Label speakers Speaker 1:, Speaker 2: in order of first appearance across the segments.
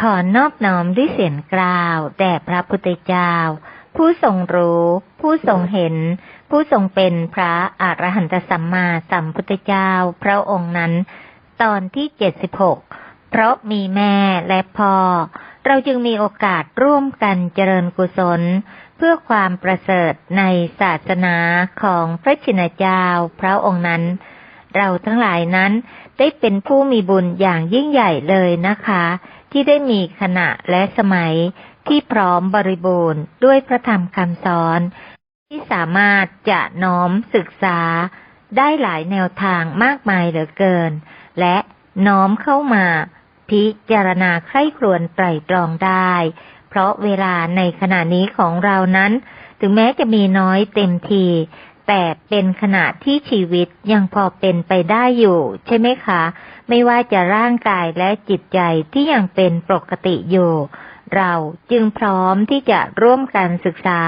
Speaker 1: ขอนอบน้อมด้วยเสียงกล่าวแด่พระพุทธเจ้า ผู้ทรงรู้ ผู้ทรงเห็น ผู้ทรงเป็นพระอรหันตสัมมาสัมพุทธเจ้า พระองค์นั้น ตอนที่เจ็ดสิบหกเพราะมีแม่และพ่อ เราจึงมีโอกาสร่วมกันเจริญกุศล เพื่อความประเสริฐในศาสนาของพระชินเจ้า พระองค์นั้น เราทั้งหลายนั้นได้เป็นผู้มีบุญอย่างยิ่งใหญ่เลยนะคะ ที่ได้มีขณะและสมัยที่พร้อมบริบูรณ์ด้วยพระธรรมคำสอน ที่สามารถจะน้อมศึกษาได้หลายแนวทางมากมายเหลือเกิน และน้อมเข้ามาพิจารณาใคร่ครวญไตรตรองได้ เพราะเวลาในขณะนี้ของเรานั้น ถึงแม้จะมีน้อยเต็มที แต่เป็นขณะที่ชีวิตยังพอเป็นไปได้อยู่ ใช่ไหมคะ ไม่ว่าจะร่างกายและจิตใจที่ยังเป็นปกติอยู่ เราจึงพร้อมที่จะร่วมกันศึกษา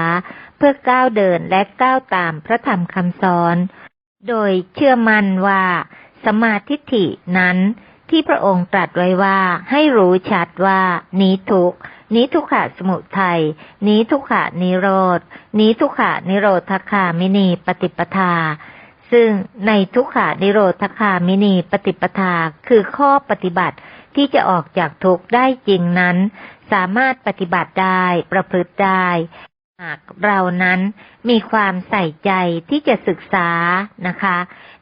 Speaker 1: เพื่อก้าวเดินและก้าวตามพระธรรมคำสอน โดยเชื่อมั่นว่าสมาธิฐินั้นที่พระองค์ตรัสไว้ว่าให้รู้ชัดว่านี้ทุกนี้ทุกขะสมุทัยนี้ทุกขะนิโรธนี้ทุกขะนิโรธคามินีปฏิปทา ซึ่งในทุกขานิโรธคามินีปฏิปทาคือข้อปฏิบัติที่จะออกจากทุกข์ได้จริงนั้น สามารถปฏิบัติได้ประพฤติได้หากเรานั้นมีความใส่ใจที่จะศึกษานะคะ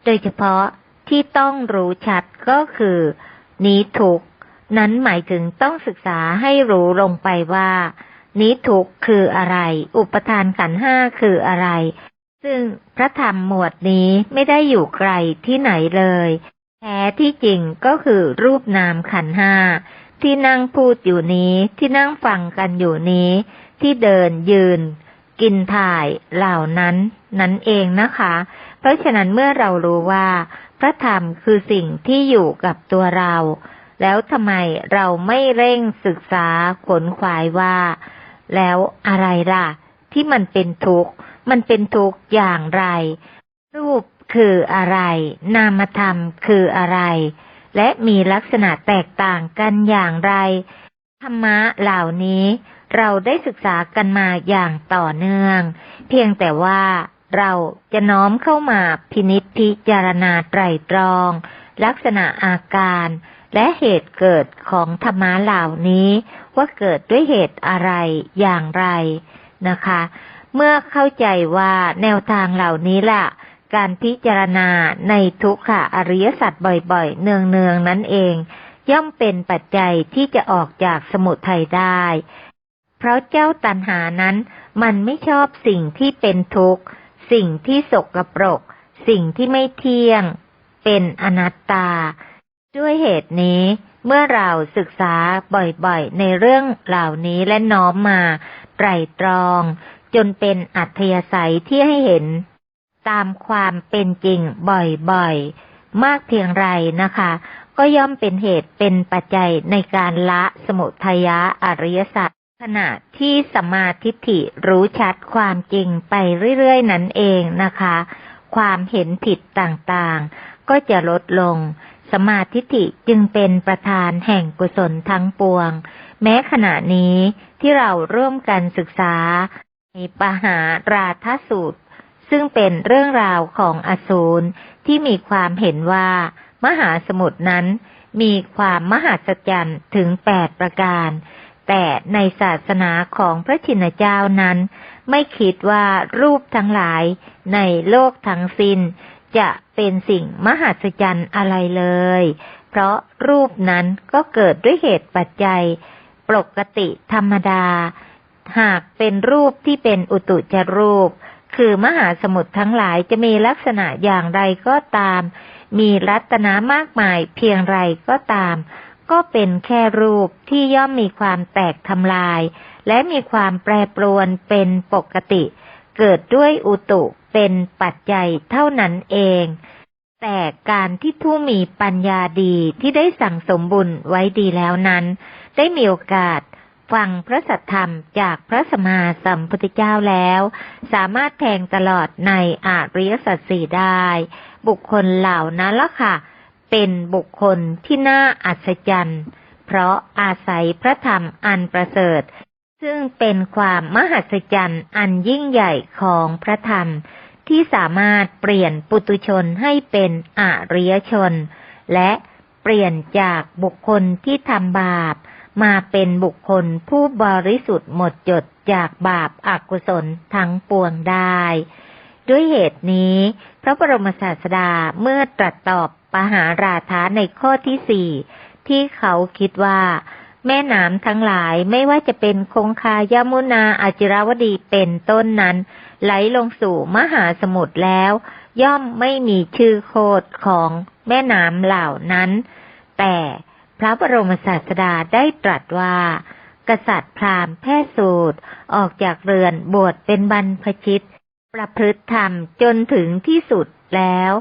Speaker 1: โดยเฉพาะที่ต้องรู้ชัดก็คือ นี้ทุก นั้นหมายถึงต้องศึกษาให้รู้ลงไปว่านี้ทุกคืออะไร อุปทานขันห้าคืออะไร ซึ่งพระธรรมหมวดนี้ไม่ได้อยู่ไกลที่ไหนเลยแท้ที่จริงก็คือรูปนามขันห้าที่นั่งพูดอยู่นี้ที่นั่งฟังกันอยู่นี้ ที่เดินยืน กินถ่ายเหล่านั้น นั้นเองนะคะ เพราะฉะนั้นเมื่อเรารู้ว่า พระธรรมคือสิ่งที่อยู่กับตัวเรา แล้วทำไมเราไม่เร่งศึกษาขนขวายว่า แล้วอะไรล่ะ ที่มันเป็นทุกข์ มันเป็นทุกข์อย่างไร รูปคืออะไร นามธรรมคืออะไร และมีลักษณะแตกต่างกันอย่างไร ธรรมะเหล่านี้เราได้ศึกษากันมาอย่างต่อเนื่อง เพียงแต่ว่าเราจะน้อมเข้ามาพินิจพิจารณาไตรตรอง ลักษณะอาการ และเหตุเกิดของธรรมะเหล่านี้ ว่าเกิดด้วยเหตุอะไรอย่างไรนะคะ เมื่อเข้าใจว่าแนวทางเหล่านี้ล่ะ การพิจารณาในทุกขะอริยสัจบ่อยๆ เนืองๆนั่นเอง ย่อมเป็นปัจจัยที่จะออกจากสมุทัยได้ เพราะเจ้าตัณหานั้น มันไม่ชอบสิ่งที่เป็นทุกข์ สิ่งที่สกปรก สิ่งที่ไม่เที่ยง เป็นอนัตตา ด้วยเหตุนี้เมื่อเราศึกษาบ่อยๆ ในเรื่องเหล่านี้และน้อมมาไตรตรอง จนเป็นอัธยาศัยที่ให้เห็น ตามความเป็นจริงบ่อยๆ มากเพียงไรนะคะ ก็ย่อมเป็นเหตุเป็นปัจจัยในการละสมุทัยะอริยสัจขณะที่สมาธิฐิรู้ชัดความจริงไปเรื่อยๆ นั่นเองนะคะ ความเห็นผิดต่างๆ ก็จะลดลง สมาธิฐิจึงเป็นประธานแห่งกุศลทั้งปวง แม้ขณะนี้ที่เราร่วมกันศึกษาในปหาราทสูตร ซึ่งเป็นเรื่องราวของอสูรที่มีความเห็นว่า มหาสมุทรนั้นมีความมหัศจรรย์ถึงแปดประการ แต่ในศาสนาของพระชินเจ้านั้น ไม่คิดว่ารูปทั้งหลายในโลกทั้งสิน้น จะเป็นสิ่งมหัศจรรย์อะไรเลย เพราะรูปนั้นก็เกิดด้วยเหตุปัจจัย ปกติธรรมดา หากเป็นรูปที่เป็นอุตุจรูป คือมหาสมุทรทั้งหลายจะมีลักษณะอย่างไรก็ตาม มีรัตนามากมายเพียงไรก็ตาม ก็เป็นแค่รูปที่ย่อมมีความแตกทำลาย และมีความแปรปรวนเป็นปกติ เกิดด้วยอุตุ เป็นปัจจัยเท่านั้นเอง แต่การที่ผู้มีปัญญาดีที่ได้สั่งสมบุญไว้ดีแล้วนั้น ได้มีโอกาสฟังพระสัทธรรมจากพระสมมาสัมพุทธเจ้าแล้ว สามารถแทงตลอดในอาริยสัจสี่ได้ บุคคลเหล่านั้นละค่ะ เป็นบุคคลที่น่าอัศจรรย์ เพราะอาศัยพระธรรมอันประเสริฐ ซึ่งเป็นความมหัศจรรย์อันยิ่งใหญ่ของพระธรรม ที่สามารถเปลี่ยนปุตุชนให้เป็นอริยชน และเปลี่ยนจากบุคคลที่ทำบาป มาเป็นบุคคลผู้บริสุทธิ์หมดจดจากบาปอากุศลทั้งปวงได้ ด้วยเหตุนี้ พระบรมศาสดาเมื่อตรัสตอบปหาราธาในข้อที่สี่ที่เขาคิดว่า แม่น้ำทั้งหลายไม่ว่าจะเป็นคงคายามุนาอาจิราวดีเป็นต้นนั้น ไหลลงสู่มหาสมุทรแล้ว ย่อมไม่มีชื่อโคดของแม่น้ำเหล่านั้น แต่พระบรมศาสดาได้ตรัสว่า กษัตริย์พราหมณ์แพทย์สูตร ออกจากเรือนบวชเป็นบรรพชิต ประพฤติธรรมจนถึงที่สุดแล้ว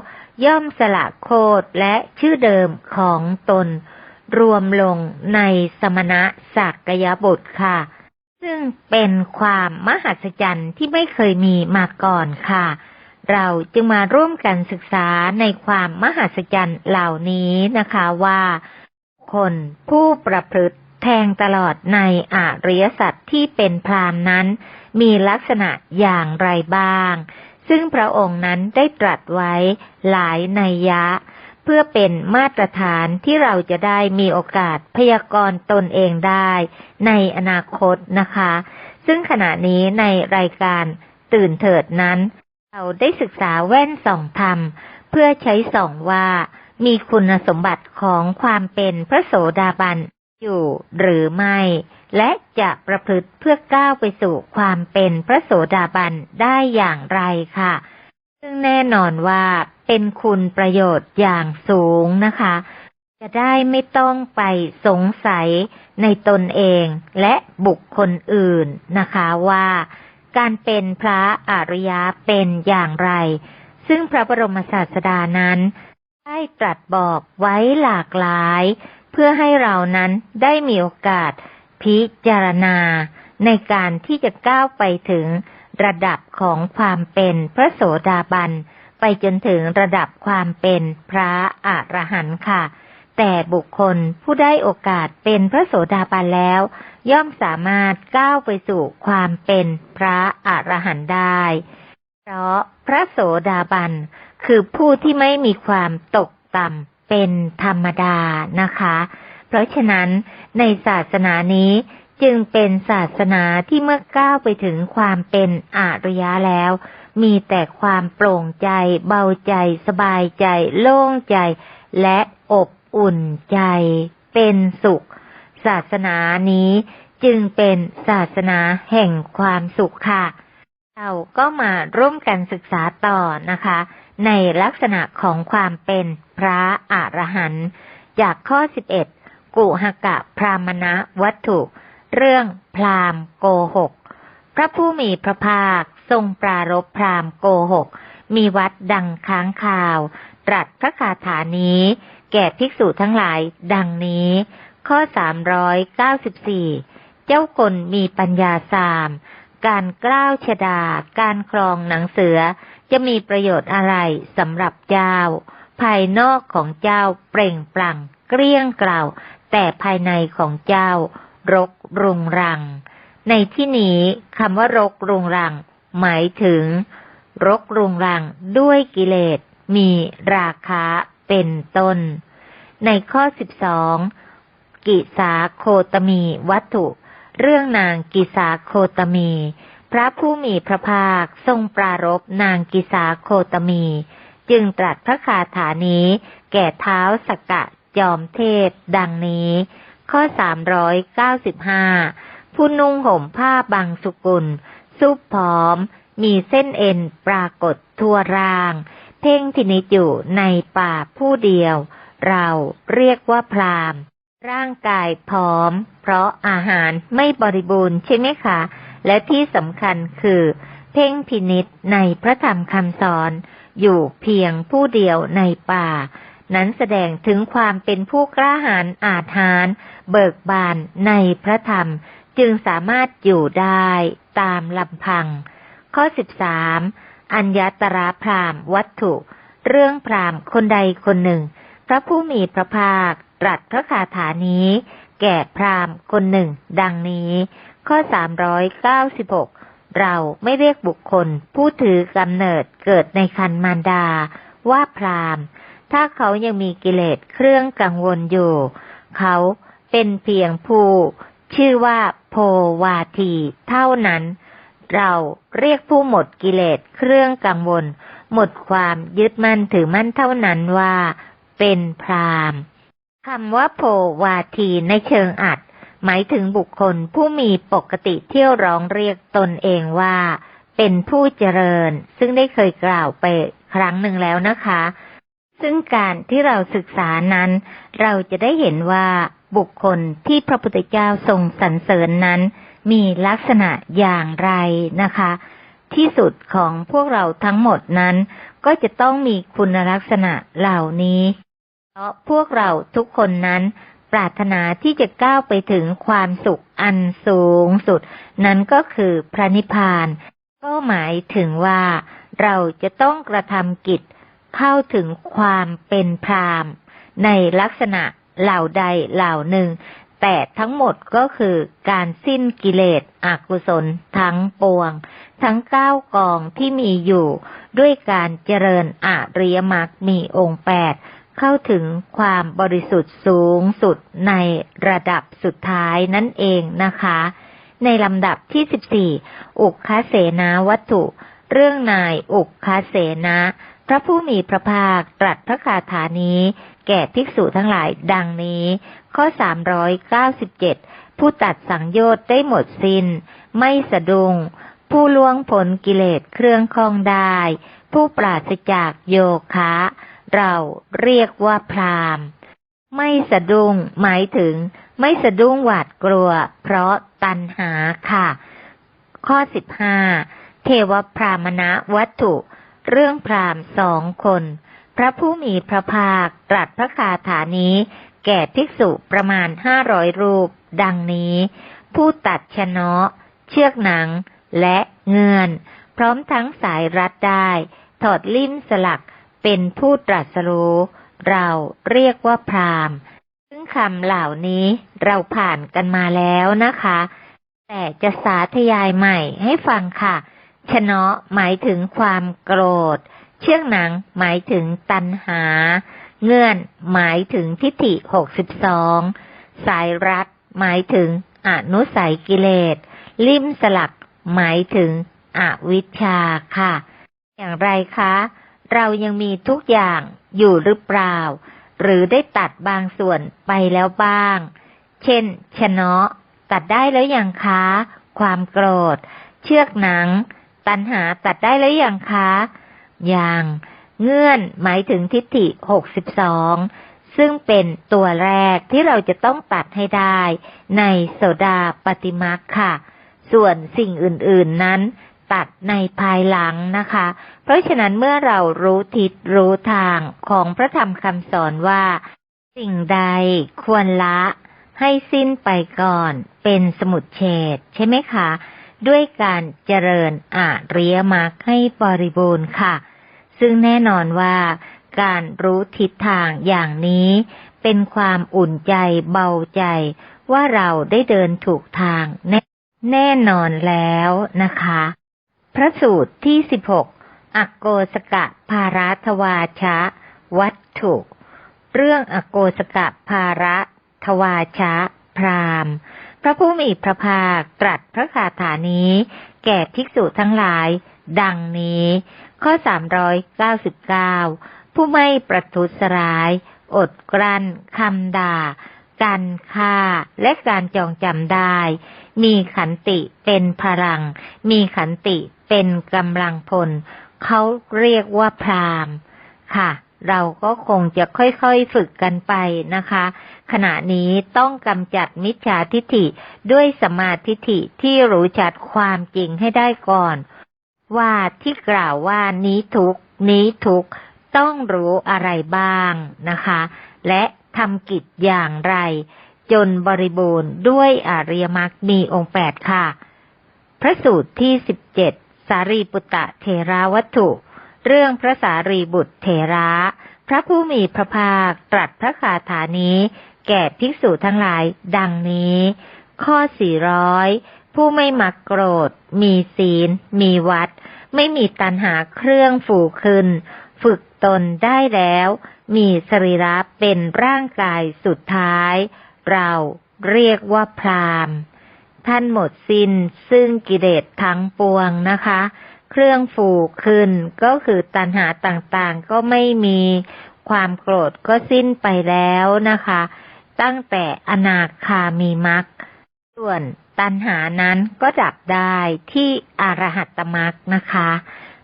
Speaker 1: ย่อมสละโคดและชื่อเดิมของตน รวมลงในสมณะสักยบุตรค่ะ ซึ่งเป็นความมหัศจรรย์ที่ไม่เคยมีมาก่อนค่ะ เราจึงมาร่วมกันศึกษาในความมหัศจรรย์เหล่านี้นะคะว่า คนผู้ประพฤติแทงตลอดในอริยสัจที่เป็นพรามนั้น มีลักษณะอย่างไรบ้าง ซึ่งพระองค์นั้นได้ตรัสไว้หลายนัยยะ พื่อเป็นมาตรฐานที่เราจะได้มีโอกาสพยากรณ์ตนเองได้ในอนาคตนะคะ ซึ่งขณะนี้ในรายการตื่นเถิดนั้น เราได้ศึกษาแว่นส่องธรรม เพื่อใช้ส่องว่ามีคุณสมบัติของความเป็นพระโสดาบันอยู่หรือไม่ และจะประพฤติเพื่อก้าวไปสู่ความเป็นพระโสดาบันได้อย่างไรค่ะ ซึ่งแน่นอนว่าเป็นคุณประโยชน์อย่างสูงนะคะ จะได้ไม่ต้องไปสงสัยในตนเองและบุคคลอื่นนะคะว่าการเป็นพระอริยะเป็นอย่างไร ซึ่งพระบรมศาสดานั้น ได้ตรัสบอกไว้หลากหลาย เพื่อให้เรานั้นได้มีโอกาสพิจารณาในการที่จะก้าวไปถึง ระดับของความเป็นพระโสดาบัน ไปจนถึงระดับความเป็นพระอรหันต์ค่ะ แต่บุคคลผู้ได้โอกาสเป็นพระโสดาบันแล้ว ย่อมสามารถก้าวไปสู่ความเป็นพระอรหันต์ได้ เพราะพระโสดาบันคือผู้ที่ไม่มีความตกต่ำเป็นธรรมดานะคะ เพราะฉะนั้นในศาสนานี้ จึงเป็นศาสนาที่เมื่อก้าวไปถึงความเป็นอริยะแล้ว มีแต่ความโปร่งใจ เบาใจ สบายใจ โล่งใจ และอบอุ่นใจ เป็นสุข ศาสนานี้จึงเป็นศาสนาแห่งความสุขค่ะ เราก็มาร่วมกันศึกษาต่อนะคะ ในลักษณะของความเป็นพระอรหันต์จากข้อ 11 กุหกะพรามณวัตถุ เรื่องพรามโกหก พระผู้มีพระภาคทรงปรารบพรามโกหก มีวัดดังค้างคาว ตรัสพระคาถานี้ แก่ภิกษุทั้งหลายดังนี้ ข้อ 394 เจ้าคนมีปัญญาสาม การกล้าวชดา การครองหนังเสือ จะมีประโยชน์อะไรสำหรับเจ้า ภายนอกของเจ้าเปล่งปลั่งเกลี้ยงกล่าว แต่ภายในของเจ้า รกรุงรัง ในที่นี้คำว่ารกรุงรัง หมายถึง รกรุงรังด้วยกิเลส มีราคาเป็นต้น ในข้อ12กิสาโคตมีวัตถุ เรื่องนางกิสาโคตมี พระผู้มีพระภาคทรงปรารบนางกิสาโคตมี จึงตรัสพระคาถานี้แก่เท้าสกกะจอมเทพดังนี้ ข้อ 395 ผู้นุ่งห่มผ้าบางสุกุลซุบผอม มีเส้นเอ็นปรากฏทั่วร่าง เพ่งพินิจอยู่ในป่าผู้เดียว เราเรียกว่าพรามร่างกายผอม เพราะอาหารไม่บริบูรณ์ใช่ไหมคะ และที่สำคัญคือ เพ่งพินิษในพระธรรมคำสอน อยู่เพียงผู้เดียวในป่า นั้นแสดงถึงความเป็นผู้กล้าหาญอาถรรพ์เบิกบานในพระธรรม จึงสามารถอยู่ได้ตามลำพัง ข้อ 13 อัญญตราพรามวัตถุ เรื่องพรามคนใดคนหนึ่ง พระผู้มีพระภาคตรัสพระคาถานี้ แก่พรามคนหนึ่ง ดังนี้ ข้อ 396 เราไม่เรียกบุคคล ผู้ถือกำเนิดเกิดในคันมารดาว่าพราหมณ์ ถ้าเขายังมีกิเลสเครื่องกังวลอยู่ เขาเป็นเพียงผู้ ชื่อว่าโพวาทีเท่านั้น เราเรียกผู้หมดกิเลสเครื่องกังวล หมดความยึดมั่นถือมั่นเท่านั้นว่า เป็นพรามคำว่าโพวาทีในเชิงอัด หมายถึงบุคคลผู้มีปกติเที่ยวร้องเรียกตนเองว่า เป็นผู้เจริญ ซึ่งได้เคยกล่าวไปครั้งหนึ่งแล้วนะคะ ซึ่งการที่เราศึกษานั้น เราจะได้เห็นว่าบุคคลที่พระพุทธเจ้าทรงสรรเสริญนั้น มีลักษณะอย่างไรนะคะ ที่สุดของพวกเราทั้งหมดนั้น ก็จะต้องมีคุณลักษณะเหล่านี้ เพราะพวกเราทุกคนนั้นปรารถนาที่จะก้าวไปถึงความสุขอันสูงสุด นั้นก็คือพระนิพพาน ก็หมายถึงว่าเราจะต้องกระทำกิจ เข้าถึงความเป็นพรามในลักษณะเหล่าใดเหล่าหนึ่ง แต่ทั้งหมดก็คือการสิ้นกิเลสอกุศลทั้งปวง ทั้งเก้ากองที่มีอยู่ ด้วยการเจริญอริยมรรคมีองค์แปดเข้าถึงความบริสุทธิ์สูงสุดในระดับสุดท้ายนั่นเองนะคะ ในลำดับที่สิบสี่อุคคเสนาวัตถุ เรื่องนายอุคคเสนา ระผู้มีพระภาคตรัสพระคาถานี้ แก่ภิกษุทั้งหลายดังนี้ ข้อสามร้อยเก้าสิบเจ็ดผู้ตัดสังโยชน์ได้หมดสิน้น ไม่สะดุ้งผู้ล่วงผลกิเลสเครื่องคลองได้ ผู้ปราศจากโยคะ เราเรียกว่าพรามไม่สะดุ้งหมายถึง ไม่สะดุ้งหวาดกลัว เพราะตัณหาค่ะ ข้อสิบห้าเทวพรามณวัตถุ เรื่องพราหมณ์สองคน พระผู้มีพระภาคตรัสพระคาถานี้ แก่ภิกษุประมาณห้าร้อยรูป ดังนี้ ผู้ตัดชนะเชือกหนัง และเงื่อน พร้อมทั้งสายรัดได้ ถอดลิ่มสลักเป็นผู้ตรัสรู้เราเรียกว่าพราหมณ์ ซึ่งคำเหล่านี้เราผ่านกันมาแล้วนะคะ แต่จะสาธยายใหม่ให้ฟังค่ะ ชนะหมายถึงความโกรธ เชือกหนังหมายถึงตัณหา เงื่อนหมายถึงทิฏฐิหกสิบสองสายรัดหมายถึงอนุสัยกิเลส ลิ่มสลักหมายถึงอวิชชาค่ะ อย่างไรคะ เรายังมีทุกอย่างอยู่หรือเปล่า หรือได้ตัดบางส่วนไปแล้วบ้าง เช่น ชนะ ตัดได้แล้วอย่างคะ ความโกรธ เชือกหนัง ตันหาตัดได้แล้วอย่างคะอย่างเงื่อนหมายถึงทิฏฐิหกสิบสองซึ่งเป็นตัวแรกที่เราจะต้องตัดให้ได้ ในโสดาปฏิมาค่ะ ส่วนสิ่งอื่น ๆนั้น ตัดในภายหลังนะคะ เพราะฉะนั้นเมื่อเรารู้ทิศรู้ทางของพระธรรมคำสอนว่า สิ่งใดควรละให้สิ้นไปก่อนเป็นสมุดเฉดใช่ไหมคะ ด้วยการเจริญอาเริยมรรคให้บริบูรณ์ค่ะ ซึ่งแน่นอนว่าการรู้ทิศทางอย่างนี้ เป็นความอุ่นใจเบาใจว่าเราได้เดินถูกทางแน่แน่นอนแล้วนะคะ พระสูตรที่สิบหกอโกสกะภารัทวาชะ วัตถุ เรื่องอโกสกะภาระทวาชะ พราม พระผู้มีพระภาคตรัสพระคาถานี้ แก่ภิกษุทั้งหลาย ดังนี้ ข้อสามร้อยเก้าสิบเก้าผู้ไม่ประทุษร้าย อดกลั้นคำด่า การฆ่าและการจองจำได้ มีขันติเป็นพลัง มีขันติเป็นกำลังพล เขาเรียกว่าพรามค่ะ เราก็คงจะค่อยๆฝึกกันไปนะคะ ขณะนี้ต้องกำจัดมิจฉาทิฏฐิด้วยสมาธิฐิที่รู้จัดความจริงให้ได้ก่อน ว่าที่กล่าวว่านี้ทุกนี้ทุกต้องรู้อะไรบ้างนะคะ และทำกิจอย่างไร จนบริบูรณ์ด้วยอริยมรรคมีองค์แปดค่ะ พระสูตรที่สิบเจ็ดสารีปุตตะเทราวัตถุ เรื่องพระสารีบุตรเทระ พระผู้มีพระภาคตรัสพระคาถานี้ แก่ภิกษุทั้งหลายดังนี้ ข้อสี่ร้อยผู้ไม่มักโกรธ มีศีล มีวัด ไม่มีตัณหาเครื่องฝูขึ้น ฝึกตนได้แล้ว มีสรีระเป็นร่างกายสุดท้าย เราเรียกว่าพรามท่านหมดสิ้นซึ่งกิเลสทั้งปวงนะคะ เครื่องฝูขึ้น ก็คือตัณหาต่างๆ ก็ไม่มีความโกรธก็สิ้นไปแล้วนะคะ ตั้งแต่อนาคามีมักส่วนตัณหานั้นก็ดับได้ที่อรหัตมักนะคะ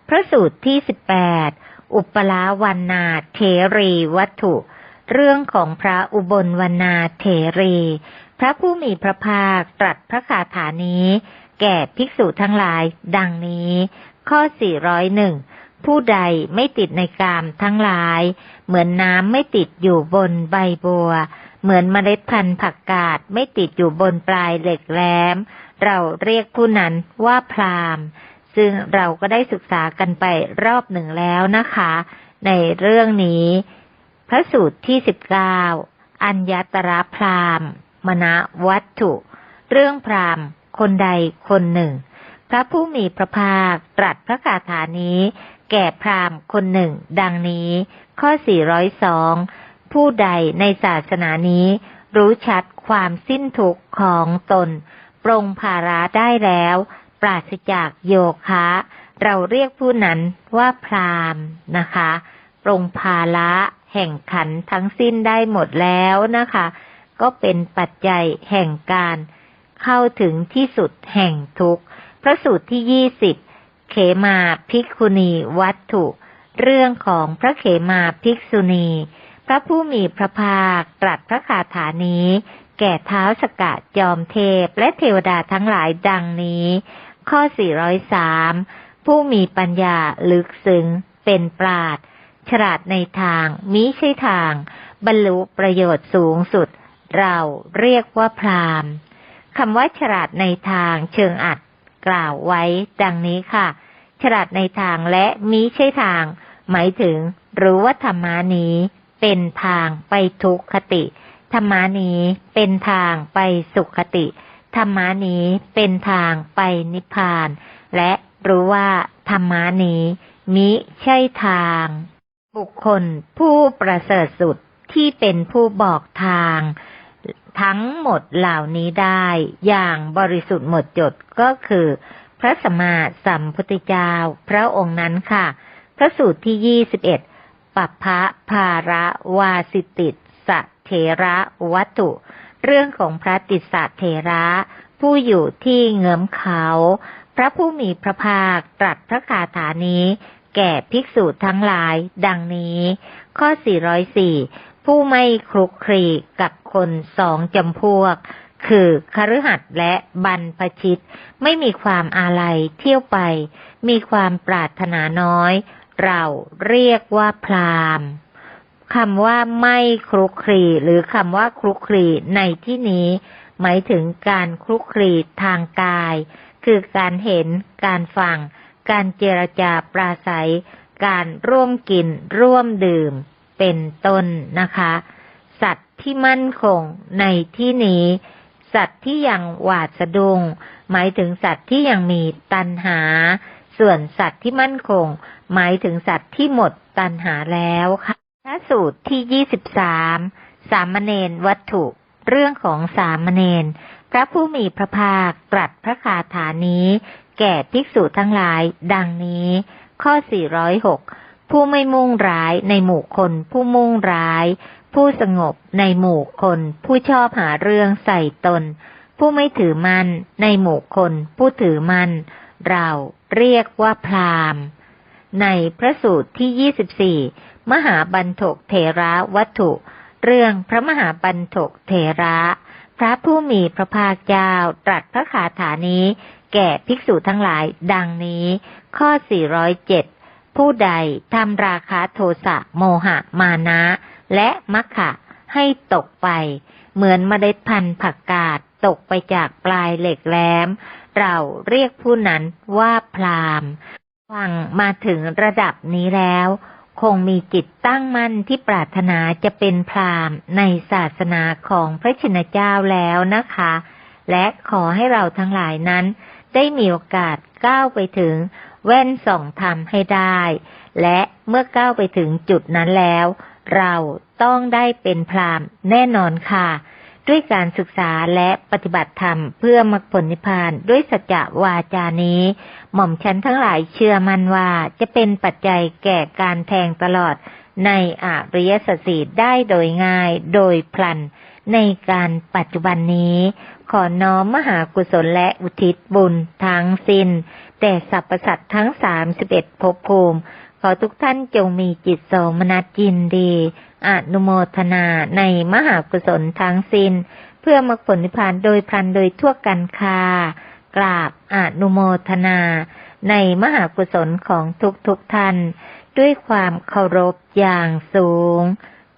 Speaker 1: พระสูตรที่สิบแปดอุปลาวันนาเทรีวัตถุ เรื่องของพระอุบลวันนาเทรี พระผู้มีพระภาคตรัสพระคาถานี้ แก่ภิกษุทั้งหลายดังนี้ ข้อ 401 ผู้ใดไม่ติดในกามทั้งหลาย เหมือนน้ำไม่ติดอยู่บนใบบัว เหมือนเมล็ดพันธุ์ผักกาดไม่ติดอยู่บนปลายเหล็กแหลม เราเรียกผู้นั้นว่าพรามซึ่งเราก็ได้ศึกษากันไปรอบหนึ่งแล้วนะคะ ในเรื่องนี้ พระสูตรที่สิบเก้าอัญญตระพรามมณวัตถุ เรื่องพรามคนใดคนหนึ่ง พระผู้มีพระภาคตรัสพระคาถานี้ แก่พราหมณ์คนหนึ่ง ดังนี้ ข้อ 402 ผู้ใดในศาสนานี้ รู้ชัดความสิ้นทุกข์ของตน ปรงภาระได้แล้ว ปราศจากโยคะ เราเรียกผู้นั้นว่าพราหมณ์นะคะ ปรงภาระแห่งขันทั้งสิ้นได้หมดแล้วนะคะ ก็เป็นปัจจัยแห่งการเข้าถึงที่สุดแห่งทุกข์ ระสูตรที่ยี่สิบเขมาภิกขุณีวัตถุ เรื่องของพระเขมาภิกษุณี พระผู้มีพระภาคตรัสพระคาถานี้ แก่เท้าสกะจอมเทพและเทวดาทั้งหลายดังนี้ ข้อ 403 ผู้มีปัญญาลึกซึ้งเป็นปราดฉลาดในทางมิใช่ทาง บรรลุประโยชน์สูงสุด เราเรียกว่าพรามคำว่าฉลาดในทางเชิงอัด กล่าวไว้ดังนี้ค่ะ ฉลาดในทางและมิใช่ทาง หมายถึง รู้ว่าธรรมานี้เป็นทางไปทุกขติ ธรรมานี้เป็นทางไปสุขติ ธรรมานี้เป็นทางไปนิพพาน และรู้ว่าธรรมานี้มิใช่ทาง บุคคลผู้ประเสริฐสุดที่เป็นผู้บอกทาง ทั้งหมดเหล่านี้ได้อย่างบริสุทธิ์หมดจดก็คือ พระสมมาสัมพุทธเจ้าพระองค์นั้นค่ะ พระสูตรที่ยี่สิบเอ็ดปัปพะภาระวาสิติสะเทระวัตุ เรื่องของพระติสสะเทระ ผู้อยู่ที่เงื้อมเขา พระผู้มีพระภาคตรัสพระคาถานี้ แก่ภิกษุทั้งหลาย ดังนี้ ข้อ 404ผู้ไม่คลุกคลีกับคนสองจำพวก คือคฤหัสถ์และบรรพชิต ไม่มีความอาลัยเที่ยวไป มีความปรารถนาน้อย เราเรียกว่าพรามณ์คำว่าไม่คลุกคลีหรือคำว่าคลุกคลีในที่นี้ หมายถึงการคลุกคลีทางกาย คือการเห็น การฟัง การเจรจาปราศัย การร่วมกิน ร่วมดื่ม เป็นต้นนะคะ สัตว์ที่มั่นคงในที่นี้ สัตว์ที่ยังหวาดสะดุงหมายถึงสัตว์ที่ยังมีตัณหา ส่วนสัตว์ที่มั่นคง หมายถึงสัตว์ที่หมดตัณหาแล้วค่ะพระสูตรที่ยี่สิบสามสามเณรวัตถุ เรื่องของสามเณรพระผู้มีพระภาคตรัสพระคาถานี้ แก่ภิกษุทั้งหลาย ดังนี้ ข้อ 406 ผู้ไม่มุ่งร้ายในหมู่คน ผู้มุ่งร้าย ผู้สงบในหมู่คน ผู้ชอบหาเรื่องใส่ตน ผู้ไม่ถือมั่นในหมู่คน ผู้ถือมั่นเราเรียกว่าพราหมณ์ ในพระสูตรที่ 24 มหาบันทกเถระวัตถุ เรื่องพระมหาบันทกเถระ พระผู้มีพระภาคเจ้าตรัสพระคาถานี้ แก่ภิกษุทั้งหลายดังนี้ ข้อ 407 ผู้ใดทำราคะโทสะโมหะมานะ และมัคคะให้ตกไป เหมือนเมล็ดพันธุ์ผักกาดตกไปจากปลายเหล็กแหลม เราเรียกผู้นั้นว่าพรามฟังมาถึงระดับนี้แล้ว คงมีจิตตั้งมั่นที่ปรารถนาจะเป็นพรามในศาสนาของพระชินเจ้าแล้วนะคะ และขอให้เราทั้งหลายนั้น ได้มีโอกาสก้าวไปถึง แว่นส่องธรรมให้ได้ และเมื่อก้าวไปถึงจุดนั้นแล้ว เราต้องได้เป็นพรามแน่นอนค่ะ ด้วยการศึกษาและปฏิบัติธรรมเพื่อมรรคผลนิพพานด้วยสัจจะวาจานี้ หม่อมฉันทั้งหลายเชื่อมั่นว่าจะเป็นปัจจัยแก่การแทงตลอดในอริยสัจสีได้โดยง่ายโดยพลัน ในการปัจจุบันนี้ ขอน้อมมหากุศลและอุทิศบุญทั้งสิ้นแต่สรรพสัตว์ทั้งสามสิบเอ็ดภพภูมิ ขอทุกท่านจงมีจิตโสมนัสยินดี อนุโมทนาในมหากุศลทั้งสิ้น เพื่อมรรคผลนิพพานโดยพลันโดยทั่วกันคากราบอนุโมทนา ในมหากุศลของทุกทุกท่าน ด้วยความเคารพอย่างสูง